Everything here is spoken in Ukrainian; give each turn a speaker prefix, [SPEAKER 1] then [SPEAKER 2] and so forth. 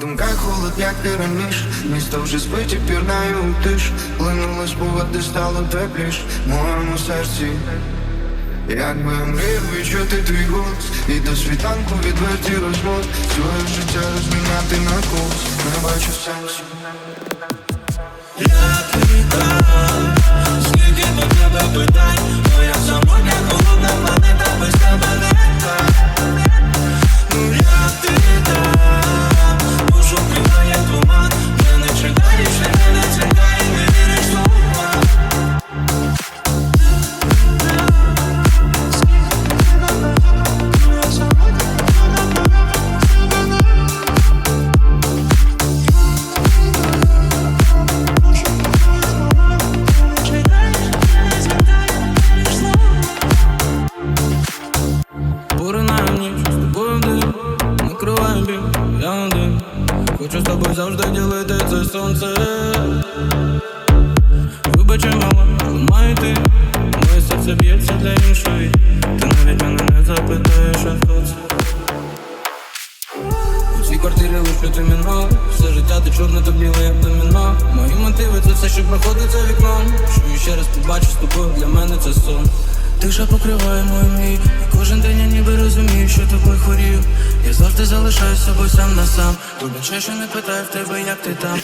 [SPEAKER 1] Думках холод, як раніше. Місто вже спить і пірнає у тиш. Плинули спогади, стало тепліш В моєму серці Якби я мріяв відчути твій голос. І до світанку відверті розмов. Своє життя розміняти на курс. Не бачу сенсу.
[SPEAKER 2] Скільки Хочу з тобою завжди ділити це сонце. Вибачай, мала, але маю ти? Моє серце б'ється для іншої. Ти навіть мене не запитаєш, а хто це? У цій квартирі лише ти міно Все життя ти чорне, то біле, як доміно Мої мотиви це все, що проходить за вікном. Що ще раз побачу з тобою, для мене це сон. Тиша покриває мою мрію. І кожен день я ніби розумію, що тобою хворію Я залишайся бо сам на сам. Вибачай, що не питаю в тебе, як ти там